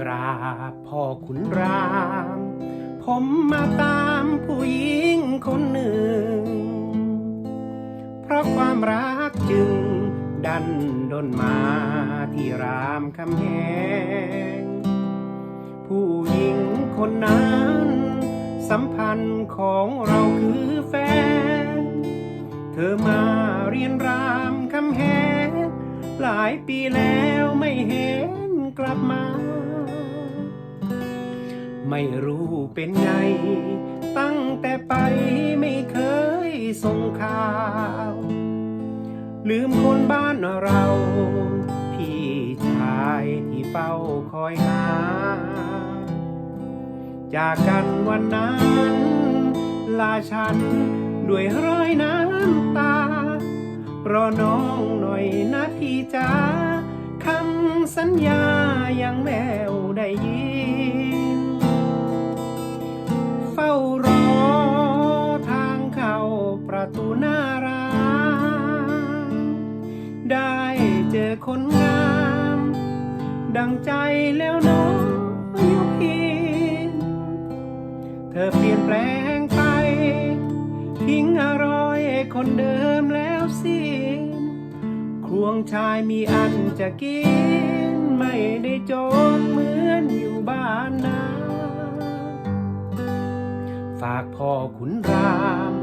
กราบพ่อขุนราม ผมมาตามผู้หญิงคนหนึ่ง เพราะความรักจึงดันดนมาที่รามคำแหง ผู้หญิงคนนั้น สัมพันธ์ของเราคือแฟน เธอมาเรียนรามคำแหง หลายปีแล้วไม่เห็นกลับมา ไม่รู้เป็นไง ตั้งแต่ไปไม่เคยส่งข่าว ลืมคนบ้านเรา พี่ชายที่เฝ้าคอยหา จากกันวันนั้น ลาฉันด้วยรอยน้ำตารอน้องหน่อยนะพี่จ๋าคำสัญญายังแว ดังใจแล้วน้องยุพินเธอเปลี่ยนแปลงไป ทิ้งอร่อยคนเดิมแล้วสิครวงชายมีอันจะกิน ไม่ได้จนเหมือนอยู่บ้านนา ฝากพ่อขุนราม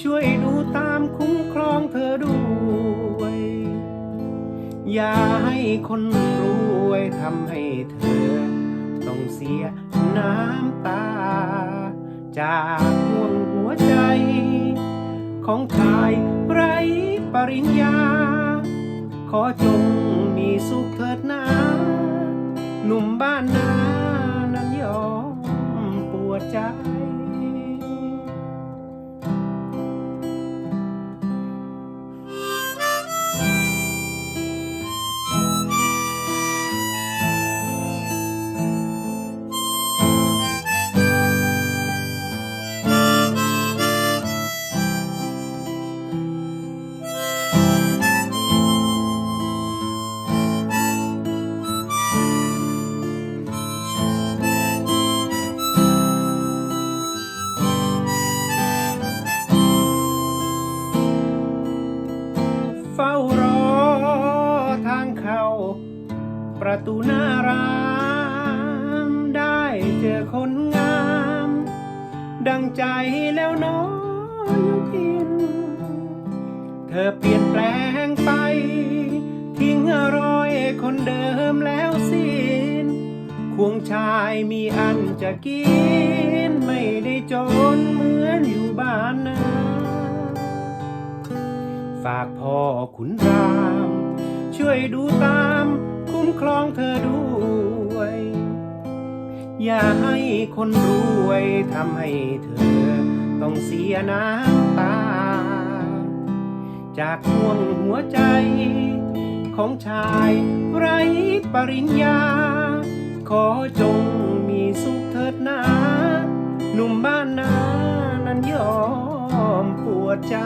ช่วยดูตามคุ้มครองเธอด้วย อย่าให้คนรู้ วยทำให้เธอ ต้องเสียน้ำตา จากห่วงหัวใจ ของชายไรปริญญา ขอจงมีสุขเถิดนาหนุ่มบ้านนานั้นยอมปวดใจ ประตูหน้ารามได้เจอคนงาม ดังใจแล้วน้องพินเธอเปลี่ยนแปลงไป ทิ้งรอยคนเดิมแล้วสิ้นควงชายมีอันจะกิน ไม่ได้จนเหมือนอยู่บ้านนาฝากพ่อขุนราม ช่วยดูตาม คุ้มครองเธอด้วย อย่าให้คนรวยทำให้เธอ ต้องเสียน้ำตา จากห่วงหัวใจ ของชายไร้ปริญญา ขอจงมีสุขเถิดนาหนุ่มบ้านนานั้นยอมปวดใจ